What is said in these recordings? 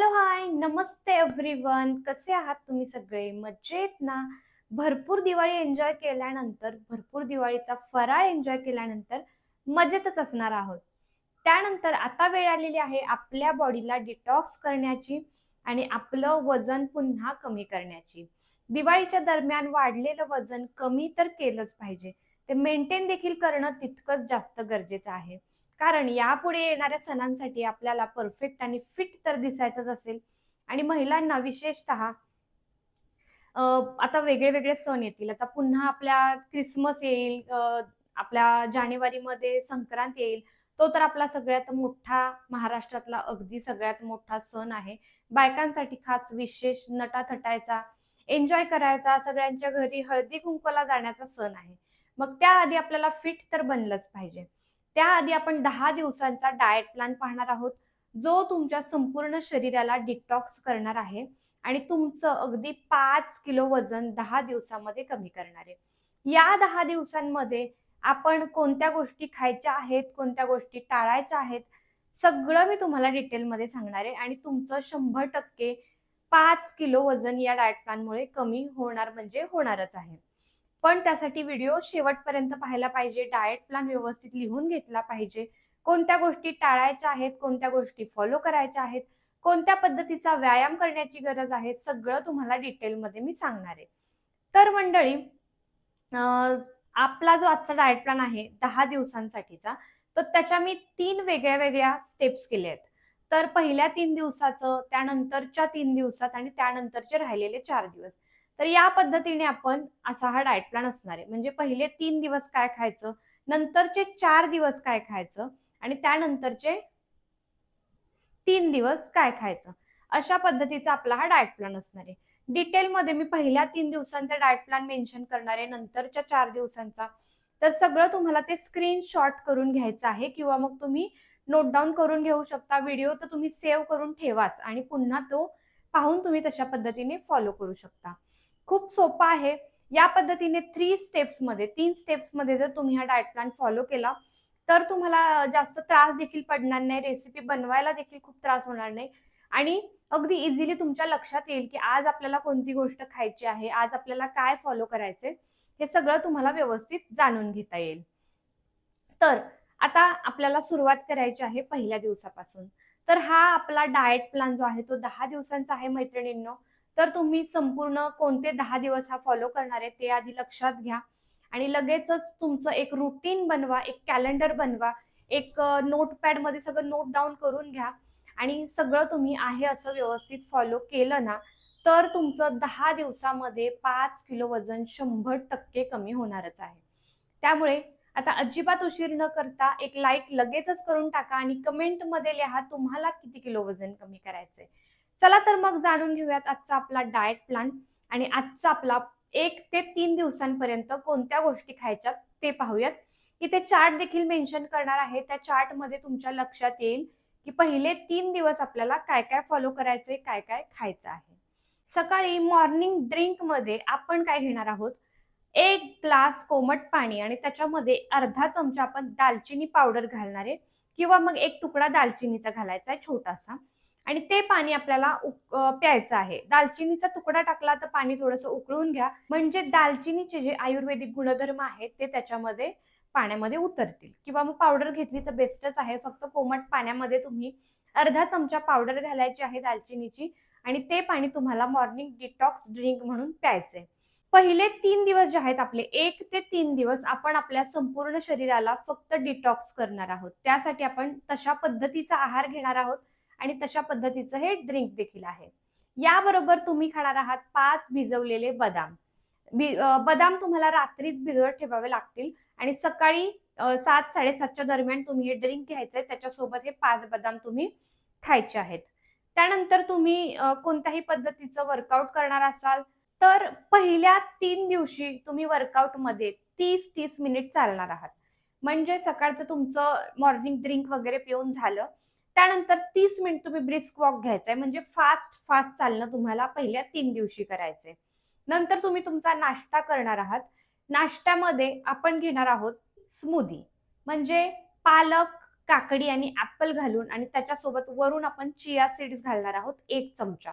Hello hi. नमस्ते everyone कसे आहात तुम्ही सगळे? मजेत ना? भरपूर दिवाळी एन्जॉय केल्यानंतर भरपूर दिवाळीचा फराळ एन्जॉय केल्यानंतर मजेतच असणार आहोत. त्यानंतर आता वेळ आलेली आहे आपल्या बॉडीला डिटॉक्स करण्याची आणि आपलं वजन पुन्हा कमी करण्याची. दिवाळीच्या दरम्यान वाढलेलं वजन कमी तर केलंच पाहिजे. ते मेंटेन देखील करणं तितकंच जास्त गरजेचं आहे. कारण यापुढे येणाऱ्या सणांसाठी आपल्याला परफेक्ट आणि फिट तर दिसायचंच असेल. आणि महिलांना विशेषतः आता वेगळे वेगळे सण येतील. आता पुन्हा आपल्या क्रिसमस येईल आपल्या जानेवारीमध्ये संक्रांत येईल. तो तर आपला सगळ्यात मोठा महाराष्ट्रातला अगदी सगळ्यात मोठा सण आहे. बायकांसाठी खास विशेष नटाथटायचा एन्जॉय करायचा सगळ्यांच्या घरी हळदी कुंकवाला जाण्याचा सण आहे. मग त्याआधी आपल्याला फिट तर बनलंच पाहिजे. त्याआधी आपण दहा दिवसांचा डाएट प्लॅन पाहणार आहोत जो तुमच्या संपूर्ण शरीराला डिटॉक्स करणार आहे आणि तुमचं अगदी पाच किलो वजन दहा दिवसामध्ये कमी करणार आहे. या दहा दिवसांमध्ये आपण कोणत्या गोष्टी खायच्या आहेत कोणत्या गोष्टी टाळायच्या आहेत सगळं मी तुम्हाला डिटेलमध्ये सांगणार आहे आणि तुमचं शंभर टक्के पाच किलो वजन या डाएट प्लॅनमुळे कमी होणार म्हणजे होणारच आहे. पण त्यासाठी व्हिडिओ शेवटपर्यंत पाहायला पाहिजे. डाएट प्लॅन व्यवस्थित लिहून घेतला पाहिजे. कोणत्या गोष्टी टाळायच्या आहेत कोणत्या गोष्टी फॉलो करायच्या आहेत कोणत्या पद्धतीचा व्यायाम करण्याची गरज आहे सगळं तुम्हाला डिटेलमध्ये मी सांगणार आहे. तर मंडळी आपला जो आजचा डाएट प्लॅन आहे दहा दिवसांसाठीचा तर त्याच्या मी तीन वेगळ्या वेगळ्या स्टेप्स केल्या आहेत. तर पहिल्या तीन दिवसाचं त्यानंतरच्या तीन दिवसात आणि त्यानंतरचे राहिलेले चार दिवस. तर या पद्धतीने आपण असा हा डाएट प्लॅन असणार आहे. म्हणजे पहिले तीन दिवस काय खायचं नंतरचे चार दिवस काय खायचं आणि त्यानंतरचे तीन दिवस काय खायचं. अशा पद्धतीचा आपला हा डाएट प्लॅन असणार आहे. डिटेलमध्ये मी पहिल्या तीन दिवसांचा डाएट प्लॅन मेन्शन करणार आहे नंतरच्या चार दिवसांचा. तर सगळं तुम्हाला ते स्क्रीनशॉट करून घ्यायचं आहे किंवा मग तुम्ही नोट डाऊन करून घेऊ शकता. व्हिडिओ तर तुम्ही सेव्ह करून ठेवाच आणि पुन्हा तो पाहून तुम्ही तशा पद्धतीने फॉलो करू शकता. खूप सोपा आहे. या पद्धतीने थ्री स्टेप्समध्ये तीन स्टेप्समध्ये जर तुम्ही हा डाएट प्लॅन फॉलो केला तर तुम्हाला जास्त त्रास देखील पडणार नाही रेसिपी बनवायला देखील खूप त्रास होणार नाही. आणि अगदी इझिली तुमच्या लक्षात येईल की आज आपल्याला कोणती गोष्ट खायची आहे आज आपल्याला काय फॉलो करायचे हे सगळं तुम्हाला व्यवस्थित जाणून घेता येईल. तर आता आपल्याला सुरुवात करायची आहे पहिल्या दिवसापासून. तर हा आपला डाएट प्लॅन जो आहे तो दहा दिवसांचा आहे मैत्रिणींनो. तर तुम्ही संपूर्ण कोणते दहा दिवस हा फॉलो करणार आहे ते आधी लक्षात घ्या. आणि लगेचच तुमचं एक रुटीन बनवा एक कॅलेंडर बनवा एक नोटपॅडमध्ये सगळं नोट डाऊन करून घ्या. आणि सगळं तुम्ही आहे असं व्यवस्थित फॉलो केलं ना तर तुमचं दहा दिवसामध्ये पाच किलो वजन शंभर टक्के कमी होणारच आहे. त्यामुळे आता अजिबात उशीर न करता एक लाईक लगेचच करून टाका आणि कमेंटमध्ये लिहा तुम्हाला किती किलो वजन कमी करायचंय. चला तर मग जाणून घेऊयात आजचा आपला डाएट प्लॅन आणि आजचा आपला एक ते तीन दिवसांपर्यंत कोणत्या गोष्टी खायच्या ते पाहूयात. इथे चार्ट देखील मेन्शन करणार आहे. त्या चार्टमध्ये तुमच्या लक्षात येईल की पहिले तीन दिवस आपल्याला काय काय फॉलो करायचे काय काय खायचं आहे. सकाळी मॉर्निंग ड्रिंकमध्ये आपण काय घेणार आहोत? एक ग्लास कोमट पाणी आणि त्याच्यामध्ये अर्धा चमचा आपण दालचिनी पावडर घालणार आहे. किंवा मग एक तुकडा दालचिनीचा घालायचा आहे छोटासा. आणि ते पाणी आपल्याला उक- प्यायचं आहे. दालचिनीचा तुकडा टाकला तर पाणी थोडंसं उकळून घ्या. म्हणजे दालचिनीचे जे आयुर्वेदिक गुणधर्म आहेत ते त्याच्यामध्ये पाण्यामध्ये उतरतील. किंवा मग पावडर घेतली तर बेस्टच आहे. फक्त कोमट पाण्यामध्ये तुम्ही अर्धा चमचा पावडर घालायची आहे दालचिनीची आणि ते पाणी तुम्हाला मॉर्निंग डिटॉक्स ड्रिंक म्हणून प्यायचंय पहिले तीन दिवस जे आहेत आपले एक ते तीन दिवस आपण आपल्या संपूर्ण शरीराला फक्त डिटॉक्स करणार आहोत. त्यासाठी आपण तशा पद्धतीचा आहार घेणार आहोत. आणि तशा पद्धतीचं हे ड्रिंक देखील आहे. याबरोबर तुम्ही खाणार आहात पाच भिजवलेले बदाम. बदाम तुम्हाला रात्रीच भिजवत ठेवावे लागतील आणि सकाळी सात साडेसातच्या दरम्यान तुम्ही हे ड्रिंक घ्यायचंय. त्याच्यासोबत हे पाच बदाम तुम्ही खायचे आहेत. त्यानंतर तुम्ही कोणत्याही पद्धतीचं वर्कआउट करणार असाल तर पहिल्या तीन दिवशी तुम्ही वर्कआउटमध्ये तीस तीस मिनिट चालणार आहात. म्हणजे सकाळचं तुमचं मॉर्निंग ड्रिंक वगैरे पिऊन झालं त्यानंतर तीस मिनिट तुम्ही ब्रिस्क वॉक आहे म्हणजे फास्ट फास्ट चालणं तुम्हाला पहिल्या तीन दिवशी करायचंय. नंतर तुम्ही तुमचा नाश्ता करणार आहात. नाश्त्यामध्ये आपण घेणार आहोत स्मूदी म्हणजे पालक काकडी आणि ऍपल घालून आणि त्याच्यासोबत वरून आपण चिया सीड्स घालणार आहोत एक चमचा.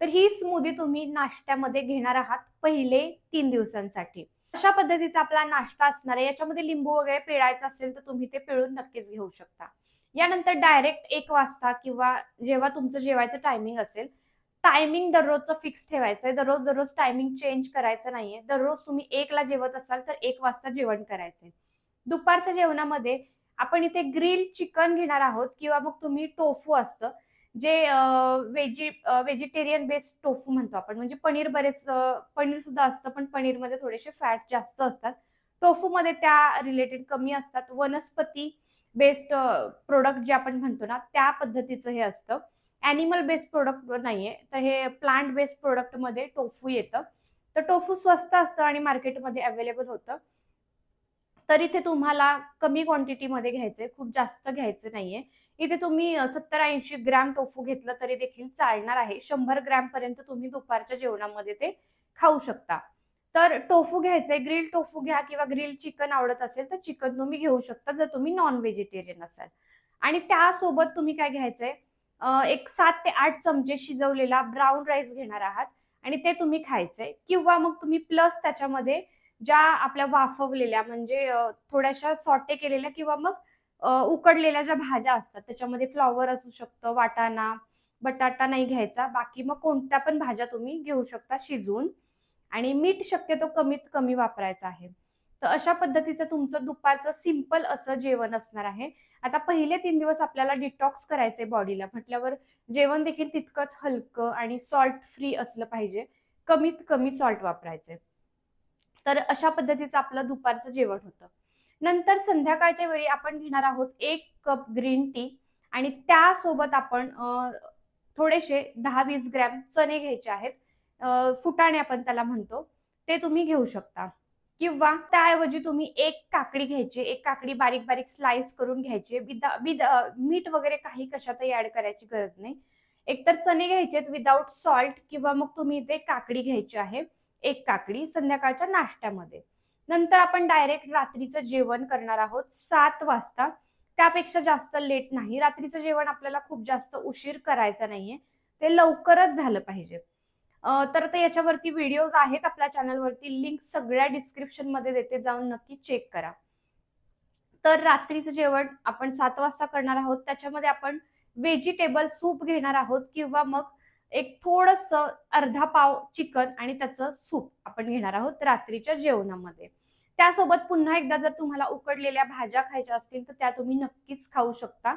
तर ही स्मूदी तुम्ही नाश्त्यामध्ये घेणार आहात पहिले तीन दिवसांसाठी. अशा पद्धतीचा आपला नाश्ता असणार आहे. याच्यामध्ये लिंबू वगैरे पिळायचा असेल तर तुम्ही ते पिळून नक्कीच घेऊ शकता. यानंतर डायरेक्ट एक वाजता किंवा जेव्हा तुमचं जेवायचं टायमिंग असेल टायमिंग दररोजचं फिक्स ठेवायचं आहे दररोज दररोज टायमिंग चेंज करायचं नाहीये. दररोज तुम्ही एकला जेवत असाल तर एक वाजता जेवण करायचंय. दुपारच्या जेवणामध्ये आपण इथे ग्रिल चिकन घेणार आहोत किंवा मग तुम्ही टोफू असतं जे व्हेजी व्हेजिटेरियन बेस्ड टोफू म्हणतो आपण. म्हणजे पनीर बरेच पनीर सुद्धा असतं पण पनीरमध्ये थोडेसे फॅट जास्त असतात. टोफूमध्ये त्या रिलेटेड कमी असतात. वनस्पती बेस्ड प्रोडक्ट जे आपण म्हणतो ना त्या पद्धतीचं हे असतं. ॲनिमल बेस्ड प्रोडक्ट नाहीये. तर हे प्लांट बेस्ड प्रोडक्टमध्ये टोफू येतं. तर टोफू स्वस्त असतं आणि मार्केटमध्ये अवेलेबल होतं. तर इथे तुम्हाला कमी क्वांटिटीमध्ये घ्यायचे खूप जास्त घ्यायचं नाहीये. इथे तुम्ही सत्तर ऐंशी ग्रॅम टोफू घेतलं तरी देखील चालणार आहे. शंभर ग्रॅम पर्यंत तुम्ही दुपारच्या जेवणामध्ये ते खाऊ शकता. तर टोफू घ्यायचंय ग्रिल टोफू घ्या किंवा ग्रिल चिकन आवडत असेल तर चिकन तुम्ही घेऊ शकता जर तुम्ही नॉन व्हेजिटेरियन असाल. आणि त्यासोबत तुम्ही काय घ्यायचंय एक सात ते आठ चमचे शिजवलेला ब्राऊन राईस घेणार आहात आणि ते तुम्ही खायचंय. किंवा मग तुम्ही प्लस त्याच्यामध्ये ज्या आपल्या वाफवलेल्या म्हणजे थोड्याशा सॉटे केलेल्या किंवा मग उकडलेल्या ज्या भाज्या असतात त्याच्यामध्ये फ्लॉवर असू शकतं वाटाणा बटाटा नाही घ्यायचा. बाकी मग कोणत्या पण भाज्या तुम्ही घेऊ शकता शिजवून. आणि मीठ शक्यतो कमीत कमी वापरायचं आहे. तर अशा पद्धतीचं तुमचं दुपारचं सिंपल असं जेवण असणार आहे. आता पहिले तीन दिवस आपल्याला डिटॉक्स करायचंय बॉडीला म्हटल्यावर जेवण देखील तितकंच हलकं आणि सॉल्ट फ्री असलं पाहिजे. कमीत कमी सॉल्ट वापरायचे तर अशा पद्धतीचं आपलं दुपारचं जेवण होतं. नंतर संध्याकाळच्या वेळी आपण घेणार आहोत एक कप ग्रीन टी आणि त्यासोबत आपण थोडेसे दहा वीस ग्रॅम चणे घ्यायचे आहेत. फुटाणे आपण त्याला म्हणतो ते तुम्ही घेऊ शकता. किंवा त्याऐवजी तुम्ही एक काकडी घ्यायची एक काकडी बारीक बारीक स्लाइस करून घ्यायची. विदा विद मीठ वगैरे काही कशातही ऍड करायची गरज नाही. एकतर चणे घ्यायचेत विदाऊट सॉल्ट किंवा मग तुम्ही इथे काकडी घ्यायची आहे एक काकडी संध्याकाळच्या नाश्त्यामध्ये. नंतर आपण डायरेक्ट रात्रीचं जेवण करणार आहोत सात वाजता. त्यापेक्षा जास्त लेट नाही. रात्रीचं जेवण आपल्याला खूप जास्त उशीर करायचा नाहीये. ते लवकरच झालं पाहिजे. तर आता याच्यावरती व्हिडिओज आहेत आपल्या चॅनलवरती लिंक सगळ्या डिस्क्रिप्शनमध्ये देते. जाऊन नक्की चेक करा. तर रात्रीचं जेवण आपण सात वाजता करणार आहोत. त्याच्यामध्ये आपण व्हेजिटेबल सूप घेणार आहोत किंवा मग एक थोडस अर्धा पाव चिकन आणि त्याचं सूप आपण घेणार आहोत रात्रीच्या जेवणामध्ये. त्यासोबत पुन्हा एकदा जर तुम्हाला उकडलेल्या भाज्या खायच्या असतील तर त्या तुम्ही नक्कीच खाऊ शकता.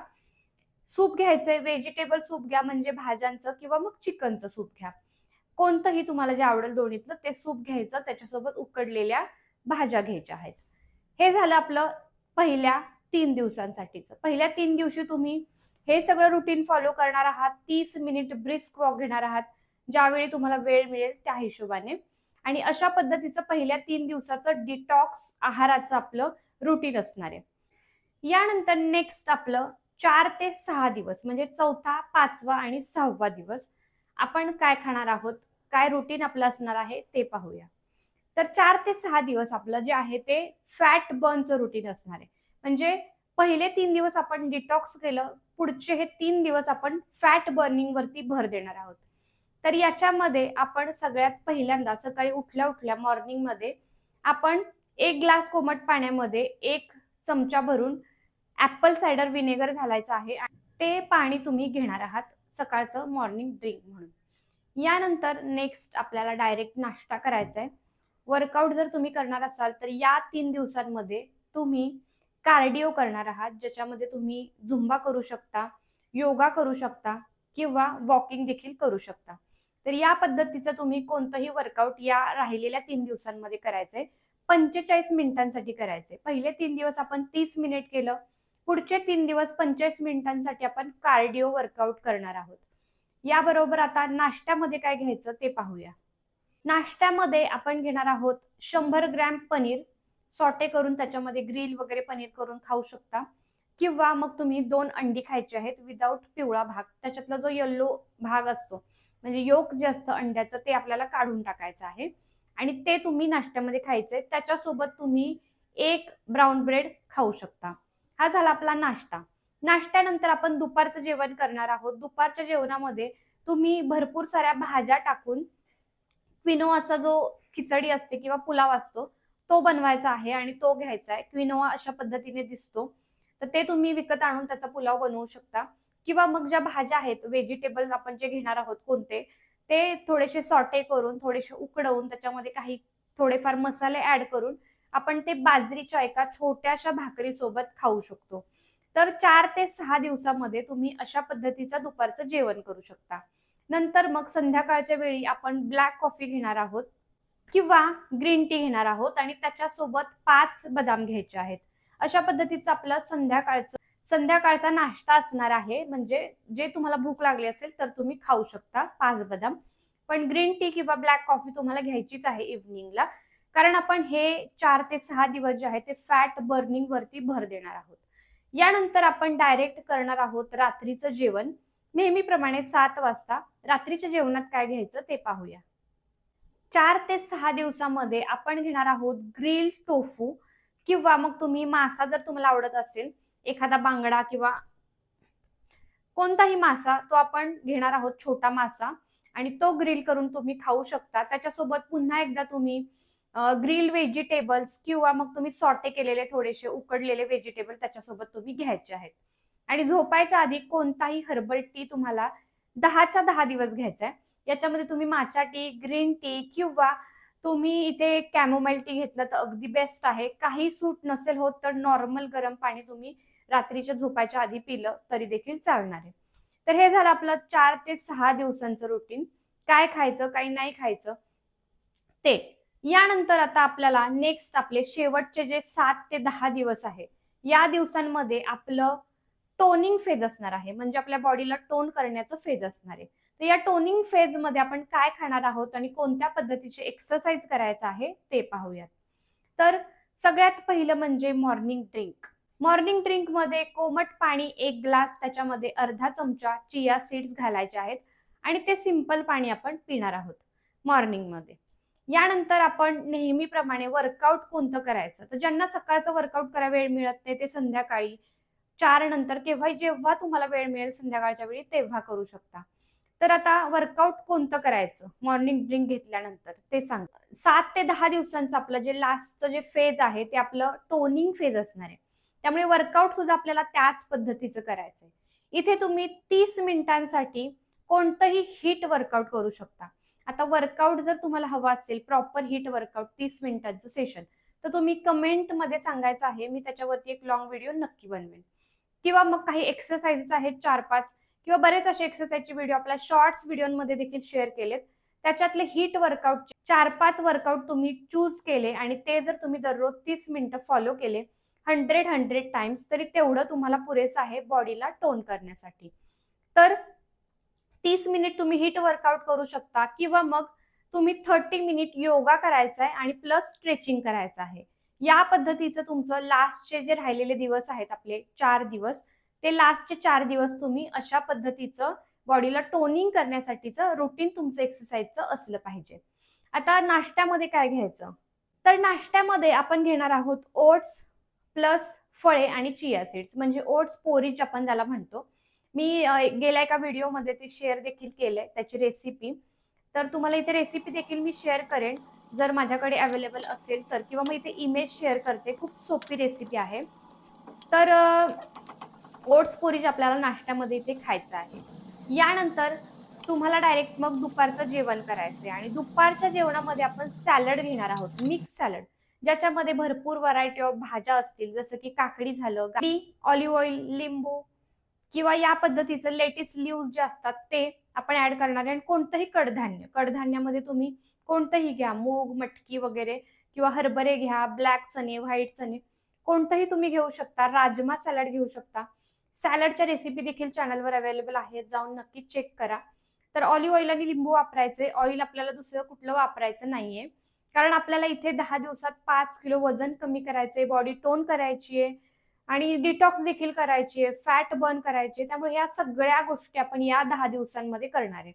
सूप घ्यायचंय. व्हेजिटेबल सूप घ्या म्हणजे भाज्यांचं किंवा मग चिकनचं सूप घ्या. कोणतंही तुम्हाला जे आवडेल दोन्हीतलं ते सूप घ्यायचं त्याच्यासोबत उकडलेल्या भाज्या घ्यायच्या आहेत. हे झालं आपलं पहिल्या तीन दिवसांसाठीचं. पहिल्या तीन दिवशी तुम्ही हे सगळं रुटीन फॉलो करणार आहात. तीस मिनिट ब्रिस्क वॉक घेणार आहात. ज्यावेळी तुम्हाला वेळ मिळेल त्या हिशोबाने. आणि अशा पद्धतीचं पहिल्या तीन दिवसाचं डिटॉक्स आहाराचं आपलं रुटीन असणार आहे. यानंतर नेक्स्ट आपलं चार ते सहा दिवस म्हणजे चौथा पाचवा आणि सहावा दिवस आपण काय खाणार आहोत? काय रुटीन आपलं असणार आहे ते पाहूया. तर चार ते सहा दिवस आपलं जे आहे ते फॅट बर्नचं रुटीन असणार आहे. म्हणजे पहिले तीन दिवस आपण डिटॉक्स केलं पुढचे हे तीन दिवस आपण फॅट बर्निंग वरती भर देणार आहोत. तर याच्यामध्ये आपण सगळ्यात पहिल्यांदा सकाळी उठल्या उठल्या मॉर्निंगमध्ये आपण एक ग्लास कोमट पाण्यामध्ये एक चमचा भरून ऍपल सायडर विनेगर घालायचं आहे ते पाणी तुम्ही घेणार आहात सकाळचं मॉर्निंग ड्रिंक म्हणून. यानंतर नेक्स्ट आपल्याला डायरेक्ट नाश्ता करायचा आहे वर्कआउट जर तुम्ही करणार असाल तर या तीन दिवसांमध्ये तुम्ही कार्डिओ करणार आहात ज्याच्यामध्ये तुम्ही झुंबा करू शकता योगा करू शकता किंवा वॉकिंग देखील करू शकता. तर या पद्धतीचं तुम्ही कोणतंही वर्कआउट या राहिलेल्या तीन दिवसांमध्ये करायचंय. पंचेचाळीस मिनिटांसाठी करायचंय. पहिले तीन दिवस आपण तीस मिनिट केलं. पुढचे तीन दिवस पंचेचाळीस मिनिटांसाठी आपण कार्डिओ वर्कआउट करणार आहोत. याबरोबर आता नाश्त्यामध्ये काय घ्यायचं ते पाहूया. नाश्त्यामध्ये आपण घेणार आहोत शंभर ग्रॅम पनीर. सॉटे करून त्याच्यामध्ये ग्रिल वगैरे पनीर करून खाऊ शकता. किंवा मग तुम्ही दोन अंडी खायची आहेत विदाऊट पिवळा भाग. त्याच्यातला जो येल्लो भाग असतो म्हणजे योक जे असतं अंड्याचं ते आपल्याला काढून टाकायचं आहे. आणि ते तुम्ही नाश्त्यामध्ये खायचंय त्याच्यासोबत तुम्ही एक ब्राऊन ब्रेड खाऊ शकता. हा झाला आपला नाश्ता. नाश्त्यानंतर आपण दुपारचं जेवण करणार आहोत. दुपारच्या जेवणामध्ये तुम्ही भरपूर साऱ्या भाज्या टाकून क्विनोवाचा जो खिचडी असते किंवा पुलाव असतो तो बनवायचा आहे आणि तो घ्यायचा आहे. क्विनोवा अशा पद्धतीने दिसतो. तर ते तुम्ही विकत आणून त्याचा पुलाव बनवू शकता. किंवा मग ज्या भाज्या आहेत व्हेजिटेबल्स आपण जे घेणार आहोत कोणते ते थोडेसे सॉटे करून थोडेसे उकडवून त्याच्यामध्ये काही थोडेफार मसाले ऍड करून आपण ते बाजरीच्या एका छोट्याशा भाकरीसोबत खाऊ शकतो. तर चार ते सहा दिवसामध्ये तुम्ही अशा पद्धतीचं दुपारचं जेवण करू शकता. नंतर मग संध्याकाळच्या वेळी आपण ब्लॅक कॉफी घेणार आहोत किंवा ग्रीन टी घेणार आहोत आणि त्याच्यासोबत पाच बदाम घ्यायचे आहेत. अशा पद्धतीचं आपलं संध्याकाळचं संध्याकाळचा नाश्ता असणार आहे. म्हणजे जे तुम्हाला भूक लागली असेल तर तुम्ही खाऊ शकता पाच बदाम. पण ग्रीन टी किंवा ब्लॅक कॉफी तुम्हाला घ्यायचीच आहे इव्हनिंगला कारण आपण हे चार ते सहा दिवस जे आहे ते फॅट बर्निंग वरती भर देणार आहोत. यानंतर आपण डायरेक्ट करणार आहोत रात्रीचं जेवण. नेहमीप्रमाणे सात वाजता रात्रीच्या जेवणात काय घ्यायचं ते पाहूया. चार ते सहा दिवसामध्ये आपण घेणार आहोत ग्रिल टोफू किंवा मग तुम्ही मासा जर तुम्हाला आवडत असेल एखादा बांगडा किंवा कोणताही मासा तो आपण घेणार आहोत छोटा मासा आणि तो ग्रिल करून तुम्ही खाऊ शकता. त्याच्यासोबत पुन्हा एकदा तुम्ही ग्रिल व्हेजिटेबल्स किंवा मग तुम्ही सॉटे केलेले थोडेसे उकडलेले व्हेजिटेबल त्याच्यासोबत तुम्ही घ्यायचे आहेत. आणि झोपायच्या आधी कोणताही हर्बल टी तुम्हाला दहाच्या दहा दिवस घ्यायचा आहे. याच्यामध्ये तुम्ही माचा टी ग्रीन टी किंवा तुम्ही इथे कॅमोमाइल टी घेतलं तर अगदी बेस्ट आहे. काही सूट नसेल होत तर नॉर्मल गरम पाणी तुम्ही रात्रीच्या झोपायच्या आधी पिलं तरी देखील चालणार आहे. तर हे झालं आपलं चार ते सहा दिवसांचं रुटीन काय खायचं काही नाही खायचं ते. यानंतर आता आपल्याला नेक्स्ट आपले शेवटचे जे सात ते दहा दिवस आहे या दिवसांमध्ये आपलं टोनिंग फेज असणार आहे. म्हणजे आपल्या बॉडीला टोन करण्याचं फेज असणार आहे. तर या टोनिंग फेजमध्ये आपण काय खाणार आहोत आणि कोणत्या पद्धतीचे एक्सरसाइज करायचं आहे ते पाहूयात. तर सगळ्यात पहिलं म्हणजे मॉर्निंग ड्रिंक मॉर्निंग ड्रिंकमध्ये कोमट पाणी एक ग्लास त्याच्यामध्ये अर्धा चमचा चिया सीड्स घालायचे आहेत आणि ते सिंपल पाणी आपण पिणार आहोत मॉर्निंगमध्ये. यानंतर आपण नेहमीप्रमाणे वर्कआउट कोणतं करायचं? तर ज्यांना सकाळचं वर्कआउट करा वेळ मिळत नाही ते संध्याकाळी चार नंतर केव्हा जेव्हा तुम्हाला वेळ मिळेल संध्याकाळच्या वेळी तेव्हा करू शकता. तर आता वर्कआउट कोणतं करायचं? मॉर्निंग ड्रिंक घेतल्यानंतर ते सांग. सात ते दहा दिवसांचं आपलं जे लास्टचं जे फेज आहे ते आपलं टोनिंग फेज असणार आहे. त्यामुळे वर्कआउट सुद्धा आपल्याला त्याच पद्धतीचं करायचं आहे इथे तुम्ही तीस मिनिटांसाठी कोणतंही हिट वर्कआउट करू शकता. आता वर्कआउट जर तुम्हाला हवा असेल प्रॉपर हिट वर्कआउट तीस मिनिटांचं सेशन तर तुम्ही कमेंटमध्ये सांगायचं आहे मी त्याच्यावरती एक लॉंग व्हिडिओ नक्की बनवेन. किंवा मग काही एक्सरसाइजेस आहेत चार पाच किंवा बरेच असे एक्सरसाइजचे व्हिडिओ आपल्या शॉर्ट्स व्हिडिओमध्ये देखील शेअर केलेत. त्याच्यातले हिट वर्कआउट चार पाच वर्कआउट तुम्ही चूज केले आणि ते जर तुम्ही दररोज तीस मिनिटं फॉलो केले हंड्रेड हंड्रेड टाइम्स तरी तेवढं तुम्हाला पुरेसं आहे बॉडीला टोन करण्यासाठी. तर तीस मिनिट तुम्ही हिट वर्कआउट करू शकता किंवा मग तुम्ही थर्टी मिनिट योगा करायचा आहे आणि प्लस स्ट्रेचिंग करायचं आहे. या पद्धतीचं तुमचं लास्टचे जे राहिलेले दिवस आहेत आपले चार दिवस ते लास्टचे चार दिवस तुम्ही अशा पद्धतीचं बॉडीला टोनिंग करण्यासाठीचं रुटीन तुमचं एक्सरसाइजचं असलं पाहिजे. आता नाश्त्यामध्ये काय घ्यायचं? तर नाश्त्यामध्ये आपण घेणार आहोत ओट्स प्लस फळे आणि चिया सीड्स. म्हणजे ओट्स पोरीज आपण त्याला म्हणतो. मी गेल्या एका व्हिडिओमध्ये ते शेअर देखील केलंय त्याची रेसिपी तर तुम्हाला इथे रेसिपी देखील मी शेअर करेन. जर माझ्याकडे अवेलेबल असेल तर किंवा मग इथे इमेज शेअर करते खूप सोपी रेसिपी आहे. तर ओट्स पोरीज आपल्याला नाश्त्यामध्ये इथे खायचं आहे. यानंतर तुम्हाला डायरेक्ट मग दुपारचं जेवण करायचं आहे. आणि दुपारच्या जेवणामध्ये आपण सॅलड घेणार आहोत मिक्स सॅलड ज्याच्यामध्ये भरपूर व्हरायटी ऑफ भाज्या असतील जसं की काकडी झालं गाडी ऑलिव्ह ऑइल लिंबू किंवा या पद्धतीचं लेटेस्ट लिव्ह जे असतात ते आपण ऍड करणार आहे. आणि कोणतंही कडधान्य कडधान्यामध्ये तुम्ही कोणतंही घ्या. मूग मटकी वगैरे किंवा हरभरे घ्या ब्लॅक चणे व्हाईट चणे कोणतंही तुम्ही घेऊ शकता. राजमा सॅलड घेऊ शकता. सॅलडच्या रेसिपी देखील चॅनलवर अवेलेबल आहेत. जाऊन नक्की चेक करा. तर ऑलिव्ह ऑइल आणि लिंबू वापरायचे. ऑइल आपल्याला दुसरं कुठलं वापरायचं नाहीये. कारण आपल्याला इथे दहा दिवसात पाच किलो वजन कमी करायचंय. बॉडी टोन करायची आहे आणि डिटॉक्स देखील करायची आहे फॅट बर्न करायची त्यामुळे या सगळ्या गोष्टी आपण या दहा दिवसांमध्ये करणार आहे.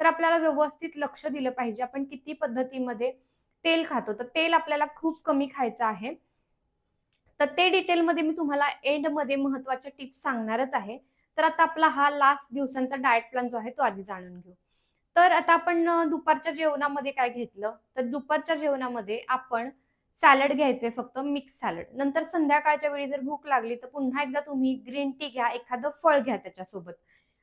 तर आपल्याला व्यवस्थित लक्ष दिलं पाहिजे. आपण किती पद्धतीमध्ये तेल खातो. तर तेल आपल्याला खूप कमी खायचं आहे. तर ते डिटेलमध्ये मी तुम्हाला एंडमध्ये महत्त्वाच्या टिप्स सांगणारच आहे. तर आता आपला हा लास्ट दिवसांचा डाएट प्लॅन जो आहे तो आधी जाणून घेऊ. तर आता आपण दुपारच्या जेवणामध्ये काय घेतलं? तर दुपारच्या जेवणामध्ये आपण सॅलड घ्यायचे फक्त मिक्स सॅलड. नंतर संध्याकाळच्या वेळी जर भूक लागली तर पुन्हा एकदा तुम्ही ग्रीन टी घ्या एखादं फळ घ्या त्याच्यासोबत.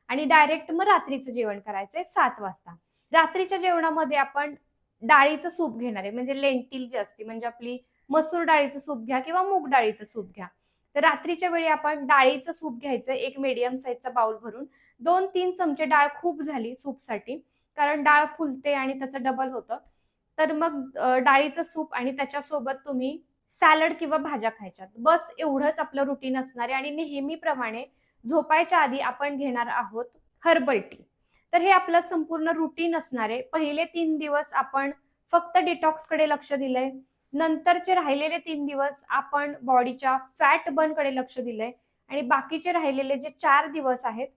आणि डायरेक्ट मग रात्रीचं जेवण करायचंय सात वाजता. रात्रीच्या जेवणामध्ये आपण डाळीचं सूप घेणार आहे. म्हणजे लेंटिल जे असते म्हणजे आपली मसूर डाळीचं सूप घ्या किंवा मूग डाळीचं सूप घ्या. तर रात्रीच्या वेळी आपण डाळीचं सूप घ्यायचं एक मीडियम साईजचा बाउल भरून. दोन तीन चमचे डाळ खूप झाली सूपसाठी कारण डाळ फुलते आणि त्याचं डबल होतं. तर मग डाळीचं सूप आणि त्याच्यासोबत तुम्ही सॅलड किंवा भाज्या खायच्यात. बस एवढंच आपलं रुटीन असणार आहे आणि नेहमीप्रमाणे झोपायच्या आधी आपण घेणार आहोत हर्बल टी तर हे आपलं संपूर्ण रुटीन असणार आहे पहिले तीन दिवस आपण फक्त डिटॉक्सकडे लक्ष दिलंय. नंतरचे राहिलेले तीन दिवस आपण बॉडीच्या फॅट बर्नकडे लक्ष दिलंय. आणि बाकीचे राहिलेले जे चार दिवस आहेत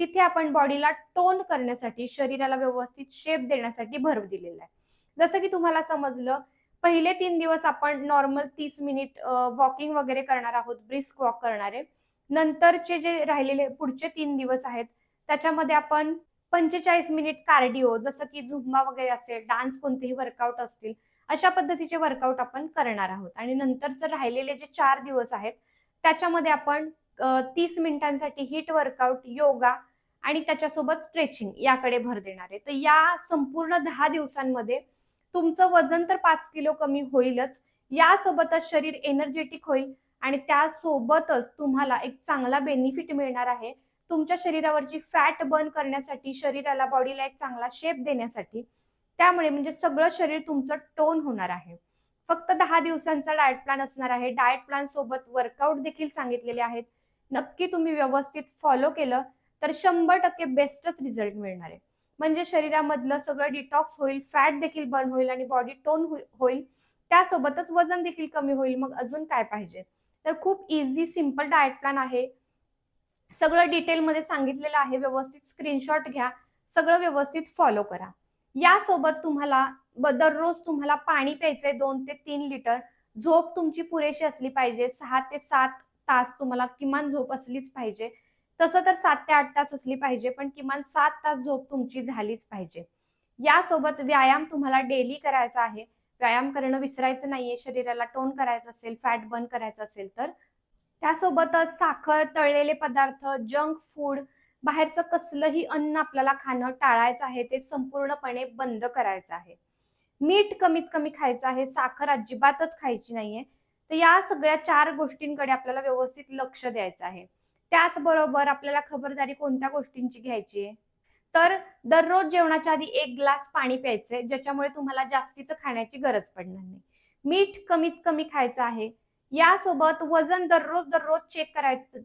तिथे आपण बॉडीला टोन करण्यासाठी शरीराला व्यवस्थित शेप देण्यासाठी भर दिलेला आहे. जसं की तुम्हाला समजलं पहिले तीन दिवस आपण नॉर्मल तीस मिनिट वॉकिंग वगैरे करणार आहोत ब्रिस्क वॉक करणारे. नंतरचे जे राहिलेले पुढचे तीन दिवस आहेत त्याच्यामध्ये आपण पंचेचाळीस मिनिट कार्डिओ जसं की झुंबा वगैरे असेल डान्स कोणतेही वर्कआउट असतील अशा पद्धतीचे वर्कआउट आपण करणार आहोत. आणि नंतरचे राहिलेले जे चार दिवस आहेत त्याच्यामध्ये आपण तीस मिनिटांसाठी हिट वर्कआउट योगा आणि त्याच्यासोबत स्ट्रेचिंग याकडे भर देणार आहे. तर या संपूर्ण दहा दिवसांमध्ये तुमचं वजन तर पाच किलो कमी होईलच. यासोबतच शरीर एनर्जेटिक होईल आणि त्यासोबतच तुम्हाला एक चांगला बेनिफिट मिळणार आहे. तुमच्या शरीरावरची फॅट बर्न करण्यासाठी शरीराला बॉडीला एक चांगला शेप देण्यासाठी. त्यामुळे म्हणजे सगळं शरीर तुमचं टोन होणार आहे. फक्त दहा दिवसांचा डाएट प्लॅन असणार आहे. डाएट प्लॅन सोबत वर्कआउट देखील सांगितलेले आहेत. नक्की तुम्ही व्यवस्थित फॉलो केलं तर शंभर टक्के बेस्टच रिझल्ट मिळणार आहे. म्हणजे शरीरामधलं सगळं डिटॉक्स होईल फॅट देखील बर्न होईल आणि बॉडी टोन होईल. त्यासोबतच वजन देखील कमी होईल. मग अजून काय पाहिजे? तर खूप इझी सिंपल डाएट प्लॅन आहे. सगळं डिटेलमध्ये सांगितलेलं आहे. व्यवस्थित स्क्रीनशॉट घ्या. सगळं व्यवस्थित फॉलो करा. यासोबत तुम्हाला ब- दररोज तुम्हाला पाणी प्यायचंय दोन ते तीन लिटर झोप तुमची पुरेशी असली पाहिजे. सहा ते सात तास तुम्हाला किमान झोप असलीच पाहिजे. तसं तर सात ते आठ तास असली पाहिजे पण किमान सात तास झोप तुमची झालीच पाहिजे. यासोबत व्यायाम तुम्हाला डेली करायचा आहे. व्यायाम करणं विसरायचं नाहीये शरीराला टोन करायचं असेल फॅट बर्न करायचं असेल तर. त्यासोबतच साखर तळलेले पदार्थ जंक फूड बाहेरचं कसलंही अन्न आपल्याला खाणं टाळायचं आहे ते संपूर्णपणे बंद करायचं आहे. मीठ कमीत कमी खायचं आहे साखर अजिबातच खायची नाहीये. तर या सगळ्या चार गोष्टींकडे आपल्याला व्यवस्थित लक्ष द्यायचं आहे. त्याचबरोबर आपल्याला खबरदारी कोणत्या गोष्टींची घ्यायची आहे? तर दररोज जेवणाच्या आधी एक ग्लास पाणी प्यायचंय ज्याच्यामुळे तुम्हाला जास्तीचं खाण्याची गरज पडणार नाही. मीठ कमीत कमी खायचं आहे. यासोबत वजन दररोज दररोज चेक करायचं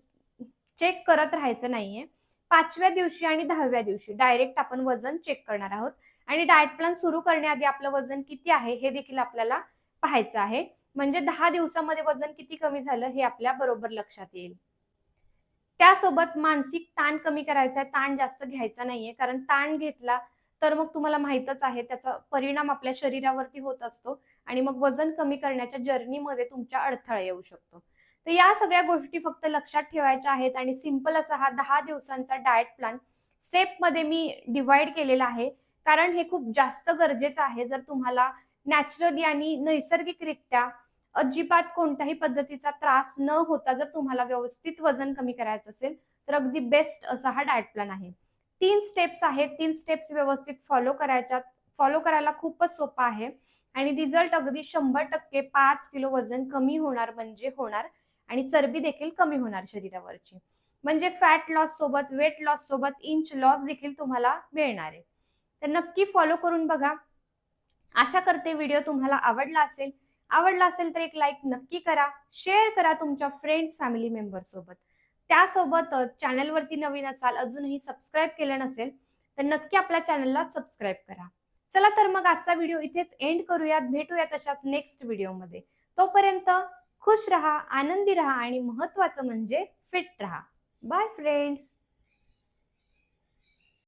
चेक करत राहायचं नाहीये. पाचव्या दिवशी आणि दहाव्या दिवशी डायरेक्ट आपण वजन चेक करणार आहोत. आणि डाएट प्लॅन सुरू करण्याआधी आपलं वजन किती आहे हे देखील आपल्याला पाहायचं आहे. म्हणजे दहा दिवसामध्ये वजन किती कमी झालं हे आपल्या बरोबर लक्षात येईल. त्यासोबत मानसिक ताण कमी करायचा आहे ताण जास्त घ्यायचा नाहीये. कारण ताण घेतला तर मग तुम्हाला माहितच आहे त्याचा परिणाम आपल्या शरीरावरती होत असतो आणि मग वजन कमी करण्याच्या जर्नीमध्ये तुमच्या अडथळा येऊ शकतो. तर या सगळ्या गोष्टी फक्त लक्षात ठेवायच्या आहेत आणि सिंपल असा हा दहा दिवसांचा डाएट प्लॅन स्टेपमध्ये मी डिवाइड केलेला आहे. कारण हे खूप जास्त गरजेचं आहे. जर तुम्हाला नॅचरली आणि नैसर्गिकरित्या अजिबात कोणत्याही पद्धतीचा त्रास न होता जर तुम्हाला व्यवस्थित वजन कमी करायचं असेल तर अगदी बेस्ट असा हा डाएट प्लॅन आहे. तीन स्टेप्स आहेत. तीन स्टेप्स व्यवस्थित फॉलो करायच्या फॉलो करायला खूपच सोपा आहे. आणि रिझल्ट अगदी शंभर टक्के पाच किलो वजन कमी होणार म्हणजे होणार आणि चरबी देखील कमी होणार शरीरावरची. म्हणजे फॅट लॉस सोबत वेट लॉस सोबत इंच लॉस देखील तुम्हाला मिळणार आहे. तर नक्की फॉलो करून बघा. आशा करते व्हिडिओ तुम्हाला आवडला असेल. आवडला असेल तर एक लाईक नक्की करा. शेअर करा तुमच्या फ्रेंड्स फॅमिली मेंबर सोबत. त्यासोबतच चॅनलवरती नवीन असाल अजूनही सबस्क्राईब केलं नसेल तर नक्की आपल्या चॅनलला सबस्क्राईब करा. चला तर मग आजचा व्हिडिओ इथेच एंड करूयात. भेटूयात अशाच नेक्स्ट व्हिडिओमध्ये तोपर्यंत खुश रहा आनंदी रहा आणि महत्वाचं म्हणजे फिट रहा. Bye friends